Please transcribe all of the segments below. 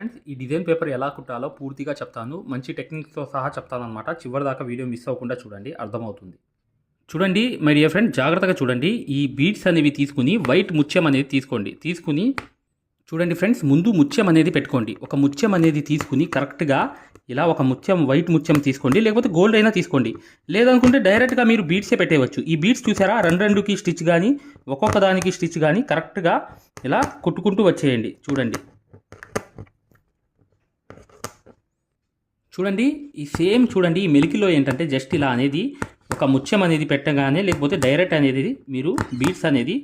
Friends ఈ design paper ఎలా కుట్టాలో పూర్తిగా చెప్తాను. మంచి టెక్నిక్స్తో సహా చెప్తాను అనమాట చివరి దాకా వీడియో మిస్ అవ్వకుండా చూడండి అర్థమవుతుంది. చూడండి మై డియర్ ఫ్రెండ్ జాగ్రత్తగా చూడండి. ఈ బీడ్స్ అనేవి తీసుకుని వైట్ ముత్యం అనేది తీసుకోండి. తీసుకుని చూడండి ఫ్రెండ్స్ ముందు ముత్యం అనేది పెట్టుకోండి. ఒక ముత్యం అనేది తీసుకుని కరెక్ట్గా ఇలా ఒక ముత్యం వైట్ ముత్యం తీసుకోండి. లేకపోతే గోల్డ్ అయినా తీసుకోండి. లేదనుకుంటే డైరెక్ట్గా మీరు బీడ్సే పెట్టేయచ్చు ఈ బీడ్స్ చూసారా? రెండు రెండుకి స్టిచ్ కానీ ఒక్కొక్క దానికి స్టిచ్ కానీ కరెక్ట్గా ఇలా కుట్టుకుంటూ వచ్చేయండి. చూడండి. చూడండి ఈ సేమ్ చూడండి ఈ మెలికిలో ఏంటంటే జస్ట్ ఇలా అనేది ఒక ముత్యం అనేది పెట్టగానే లేకపోతే డైరెక్ట్ అనేది మీరు బీట్స్ అనేది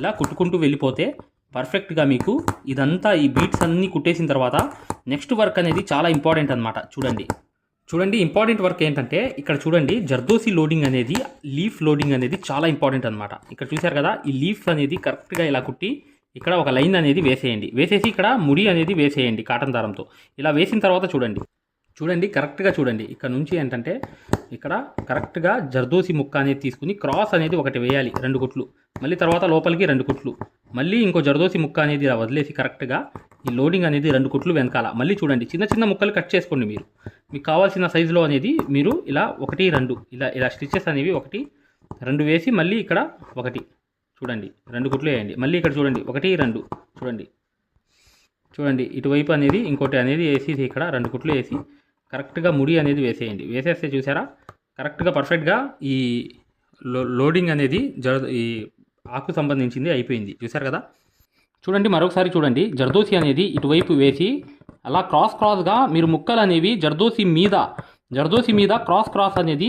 ఇలా కుట్టుకుంటూ వెళ్ళిపోతే పర్ఫెక్ట్గా మీకు ఇదంతా ఈ బీట్స్ అన్నీ కుట్టేసిన తర్వాత నెక్స్ట్ వర్క్ అనేది చాలా ఇంపార్టెంట్ అనమాట చూడండి. చూడండి ఇంపార్టెంట్ వర్క్ ఏంటంటే ఇక్కడ చూడండి జర్దోసి లోడింగ్ అనేది లీఫ్ లోడింగ్ అనేది చాలా ఇంపార్టెంట్ అనమాట ఇక్కడ చూశారు కదా ఈ లీఫ్ అనేది కరెక్ట్గా ఇలా కుట్టి ఇక్కడ ఒక లైన్ అనేది వేసేయండి. వేసేసి ఇక్కడ ముడి అనేది వేసేయండి కాటన్ దారంతో. ఇలా వేసిన తర్వాత చూడండి. చూడండి కరెక్ట్గా చూడండి. ఇక్కడ నుంచి ఏంటంటే ఇక్కడ కరెక్ట్గా జర్దోసి ముక్క అనేది తీసుకుని క్రాస్ అనేది ఒకటి వేయాలి రెండు కుట్లు. మళ్ళీ తర్వాత లోపలికి రెండు కుట్లు. మళ్ళీ ఇంకో జర్దోసి ముక్క అనేది ఇలా వదిలేసి కరెక్ట్గా ఈ లోడింగ్ అనేది రెండు కుట్లు వెనకాల. మళ్ళీ చూడండి చిన్న చిన్న ముక్కలు కట్ చేసుకోండి మీరు. మీకు కావాల్సిన సైజులో అనేది మీరు ఇలా ఒకటి రెండు ఇలా ఇలా స్టిచెస్ అనేవి ఒకటి రెండు వేసి మళ్ళీ ఇక్కడ ఒకటి. చూడండి రెండు కుట్లు వేయండి. మళ్ళీ ఇక్కడ చూడండి ఒకటి రెండు. చూడండి. చూడండి ఇటువైపు అనేది ఇంకోటి అనేది వేసి ఇక్కడ రెండు కుట్లు వేసి కరెక్ట్గా ముడి అనేది వేసేయండి. వేసేస్తే చూసారా? కరెక్ట్గా పర్ఫెక్ట్గా ఈ లో లోడింగ్ అనేది జర ఈ ఆకు సంబంధించింది అయిపోయింది. చూసారు కదా? చూడండి మరొకసారి చూడండి. జర్దోసి అనేది ఇటువైపు వేసి అలా క్రాస్ క్రాస్గా మీరు ముక్కలు అనేవి జర్దోసి మీద జర్దోసి మీద క్రాస్ క్రాస్ అనేది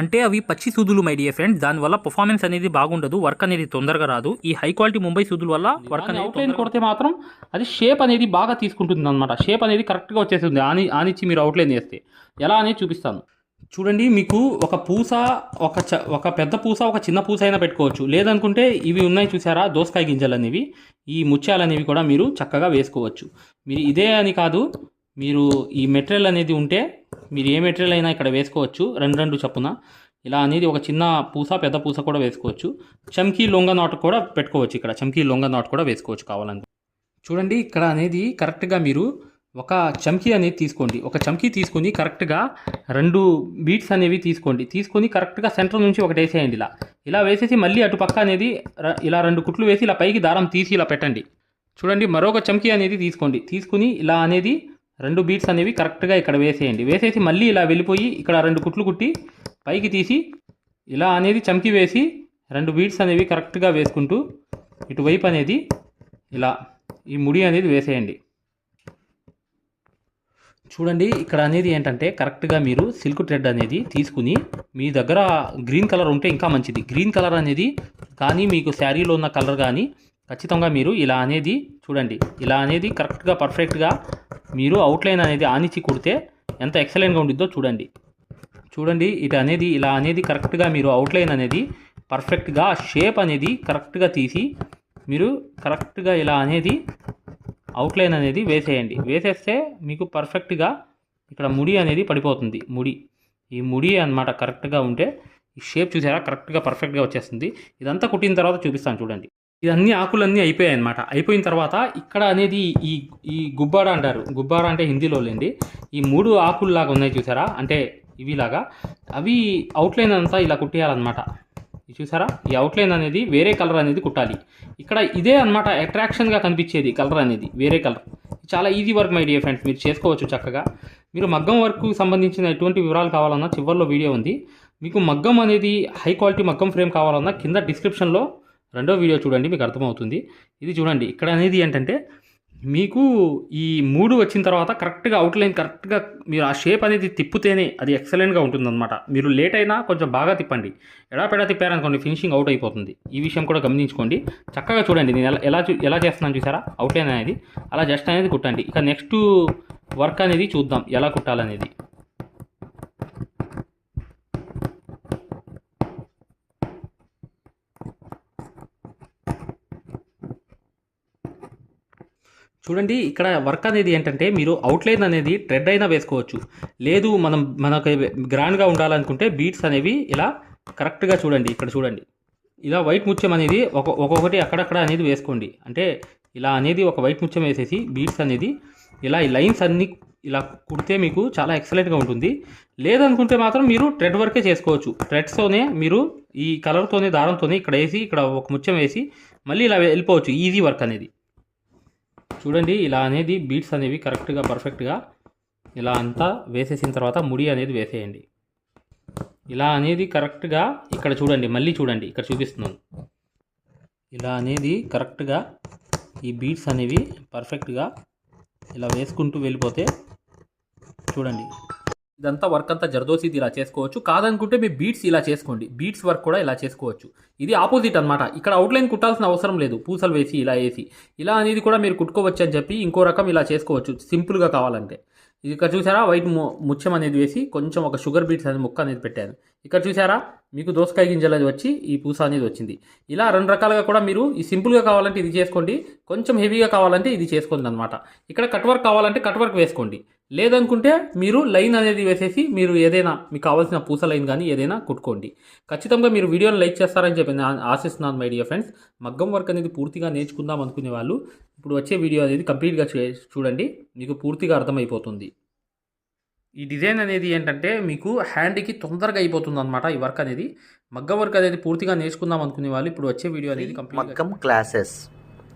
అంటే అవి పచ్చి సూదులు మై డియర్ ఫ్రెండ్స్ దానివల్ల పర్ఫార్మెన్స్ అనేది బాగుండదు వర్క్ అనేది తొందరగా రాదు. ఈ హై క్వాలిటీ ముంబై సూదుల వల్ల వర్క్ అనేది అవుట్లైన్ కొడితే మాత్రం అది షేప్ అనేది బాగా తీసుకుంటుంది అనమాట షేప్ అనేది కరెక్ట్గా వచ్చేస్తుంది. ఆని ఆనిచ్చి మీరు అవుట్లైన్ చేస్తే. ఎలా అనేది చూపిస్తాను. చూడండి మీకు ఒక పూస ఒక చ ఒక పెద్ద పూస ఒక చిన్న పూస అయినా పెట్టుకోవచ్చు. లేదనుకుంటే ఇవి ఉన్నాయి చూసారా? దోసకాయ గింజలు అనేవి ఈ ముత్యాలు అనేవి కూడా మీరు చక్కగా వేసుకోవచ్చు. మీరు ఇదే అని కాదు మీరు ఈ మెటీరియల్ అనేది ఉంటే మీరు ఏ మెటీరియల్ అయినా ఇక్కడ వేసుకోవచ్చు. రెండు రెండు చప్పున. ఇలా అనేది ఒక చిన్న పూస పెద్ద పూస కూడా వేసుకోవచ్చు. చమ్కీ లొంగ నాట్ కూడా పెట్టుకోవచ్చు ఇక్కడ. చమ్కీ లొంగ నాట్ కూడా వేసుకోవచ్చు కావాలని చూడండి ఇక్కడ అనేది కరెక్ట్గా మీరు ఒక చమ్కీ అనేది తీసుకోండి. ఒక చమ్కీ తీసుకొని కరెక్ట్గా రెండు బీట్స్ అనేవి తీసుకోండి. తీసుకొని కరెక్ట్గా సెంటర్ నుంచి ఒకటి వేసేయండి ఇలా. ఇలా వేసేసి మళ్ళీ అటు పక్క అనేది ఇలా రెండు కుట్లు వేసి ఇలా పైకి దారం తీసి ఇలా పెట్టండి. చూడండి మరొక చమ్కీ అనేది తీసుకోండి. తీసుకుని ఇలా అనేది రెండు బీట్స్ అనేవి కరెక్ట్గా ఇక్కడ వేసేయండి. వేసేసి మళ్ళీ ఇలా వెళ్ళిపోయి ఇక్కడ రెండు కుట్లు కుట్టి పైకి తీసి ఇలా అనేది చమ్కి వేసి రెండు బీట్స్ అనేవి కరెక్ట్గా వేసుకుంటూ ఇటువైపు అనేది ఇలా ఈ ముడి అనేది వేసేయండి. చూడండి ఇక్కడ అనేది ఏంటంటే కరెక్ట్గా మీరు సిల్క్ థ్రెడ్ అనేది తీసుకుని మీ దగ్గర గ్రీన్ కలర్ ఉంటే ఇంకా మంచిది. గ్రీన్ కలర్ అనేది కానీ మీకు శారీలో ఉన్న కలర్ కానీ ఖచ్చితంగా మీరు ఇలా అనేది చూడండి. ఇలా అనేది కరెక్ట్గా పర్ఫెక్ట్గా మీరు అవుట్లైన్ అనేది ఆనిచ్చి కుడితే ఎంత ఎక్సలెంట్గా ఉండిద్దో చూడండి. చూడండి ఇటు అనేది ఇలా అనేది కరెక్ట్గా మీరు అవుట్లైన్ అనేది పర్ఫెక్ట్గా షేప్ అనేది కరెక్ట్గా తీసి మీరు కరెక్ట్గా ఇలా అనేది అవుట్లైన్ అనేది వేసేయండి. వేసేస్తే మీకు పర్ఫెక్ట్గా ఇక్కడ ముడి అనేది పడిపోతుంది. ముడి. ఈ ముడి అన్నమాట కరెక్ట్గా ఉంటే ఈ షేప్ చూసారా? కరెక్ట్గా పర్ఫెక్ట్గా వచ్చేస్తుంది. ఇదంతా కుట్టిన తర్వాత చూపిస్తాను చూడండి. ఇదన్నీ ఆకులన్నీ అయిపోయాయి అనమాట అయిపోయిన తర్వాత ఇక్కడ అనేది ఈ ఈ గుబ్బాడ అంటారు. గుబ్బాడ అంటే హిందీలో లేండి. ఈ మూడు ఆకుల్లాగా ఉన్నాయి చూసారా? అంటే ఇవిలాగా. అవి అవుట్లైన్ అంతా ఇలా కుట్టేయాలన్నమాట. చూసారా? ఈ అవుట్లైన్ అనేది వేరే కలర్ అనేది కుట్టాలి. ఇక్కడ ఇదే అన్నమాట అట్రాక్షన్గా కనిపించేది కలర్ అనేది వేరే కలర్ చాలా easy work my dear friends మీరు చేసుకోవచ్చు చక్కగా. మీరు మగ్గం వర్క్కు సంబంధించిన ఎటువంటి వివరాలు కావాలన్నా చివరిలో వీడియో ఉంది. మీకు మగ్గం అనేది హై క్వాలిటీ మగ్గం ఫ్రేమ్ కావాలన్నా కింద డిస్క్రిప్షన్లో రెండో వీడియో చూడండి మీకు అర్థమవుతుంది. ఇది చూడండి ఇక్కడ అనేది ఏంటంటే మీకు ఈ మూడు వచ్చిన తర్వాత కరెక్ట్గా అవుట్లైన్ కరెక్ట్గా మీరు ఆ షేప్ అనేది తిప్పితేనే అది ఎక్సలెంట్గా ఉంటుందన్నమాట. మీరు లేట్ అయినా కొంచెం బాగా తిప్పండి. ఎడాపెడా తిప్పారనుకోండి ఫినిషింగ్ అవుట్ అయిపోతుంది. ఈ విషయం కూడా గమనించుకోండి. చక్కగా చూడండి నేను ఎలా ఎలా చూ- ఎలా చేస్తున్నాను చూసారా? అవుట్లైన్ అనేది. అలా జస్ట్ అనేది కుట్టండి. ఇక నెక్స్ట్ వర్క్ అనేది చూద్దాం ఎలా కుట్టాలనేది. చూడండి ఇక్కడ వర్క్ అనేది ఏంటంటే మీరు అవుట్లైన్ అనేది ట్రెడ్ అయినా వేసుకోవచ్చు. లేదు మనం మనకి గ్రాండ్గా ఉండాలనుకుంటే బీట్స్ అనేవి ఇలా కరెక్ట్గా చూడండి ఇక్కడ చూడండి. ఇలా వైట్ ముత్యం అనేది ఒక ఒక్కొక్కటి అక్కడక్కడ అనేది వేసుకోండి. అంటే ఇలా అనేది ఒక వైట్ ముత్యం వేసేసి బీట్స్ అనేది ఇలా ఈ లైన్స్ అన్ని ఇలా కుడితే మీకు చాలా ఎక్సలెంట్గా ఉంటుంది. లేదనుకుంటే మాత్రం మీరు ట్రెడ్ వర్కే చేసుకోవచ్చు. ట్రెడ్స్తోనే మీరు ఈ కలర్తోనే దారంతోనే ఇక్కడ వేసి ఇక్కడ ఒక ముత్యం వేసి మళ్ళీ ఇలా వెళ్ళిపోవచ్చు. ఈజీ వర్క్ అనేది. చూడండి ఇలా అనేది బీట్స్ అనేవి కరెక్ట్గా పర్ఫెక్ట్గా ఇలా అంతా వేసేసిన తర్వాత ముడి అనేది వేసేయండి. ఇలా అనేది కరెక్ట్గా ఇక్కడ చూడండి మళ్ళీ చూడండి ఇక్కడ చూపిస్తున్నాను. ఇలా అనేది కరెక్ట్గా ఈ బీట్స్ అనేవి పర్ఫెక్ట్గా ఇలా వేసుకుంటూ వెళ్ళిపోతే చూడండి. ఇదంతా వర్క్ అంతా జర్దోసిది ఇలా చేసుకోవచ్చు. కాదనుకుంటే మీ బీట్స్ ఇలా చేసుకోండి. బీట్స్ వర్క్ కూడా ఇలా చేసుకోవచ్చు. ఇది ఆపోజిట్ అన్నమాట. ఇక్కడ అవుట్లైన్ కుట్టాల్సిన అవసరం లేదు. పూసలు వేసి ఇలా వేసి. ఇలా అనేది కూడా మీరు కుట్టుకోవచ్చు అని చెప్పి ఇంకో రకం ఇలా చేసుకోవచ్చు. సింపుల్గా కావాలంటే. ఇక్కడ చూసారా? వైట్ ముత్యం అనేది వేసి కొంచెం ఒక షుగర్ బీట్స్ అనేది ముక్క అనేది పెట్టాను ఇక్కడ చూసారా? మీకు దోసకాయ గింజలు అనేది వచ్చి ఈ పూస అనేది వచ్చింది. ఇలా రెండు రకాలుగా కూడా మీరు ఈ సింపుల్గా కావాలంటే ఇది చేసుకోండి. కొంచెం హెవీగా కావాలంటే ఇది చేసుకోండి అనమాట ఇక్కడ కట్ వర్క్ కావాలంటే కట్ వర్క్ వేసుకోండి. లేదనుకుంటే మీరు లైన్ అనేది వేసేసి మీరు ఏదైనా మీకు కావాల్సిన పూస లైన్ కానీ ఏదైనా కుట్టుకోండి. ఖచ్చితంగా మీరు వీడియోని లైక్ చేస్తారని చెప్పి నేను ఆశిస్తున్నాను మై డియర్ ఫ్రెండ్స్. మగ్గం వర్క్ అనేది పూర్తిగా నేర్చుకుందాం అనుకునే వాళ్ళు ఇప్పుడు వచ్చే వీడియో అనేది కంప్లీట్గా చే- చూడండి. మీకు పూర్తిగా అర్థమైపోతుంది. ఈ డిజైన్ అనేది ఏంటంటే మీకు హ్యాండ్కి తొందరగా అయిపోతుంది అనమాట ఈ వర్క్ అనేది. మగ్గం వర్క్ అనేది పూర్తిగా నేర్చుకుందాం అనుకునే వాళ్ళు ఇప్పుడు వచ్చే వీడియో అనేది కంప్లీట్ మగ్గం క్లాసెస్.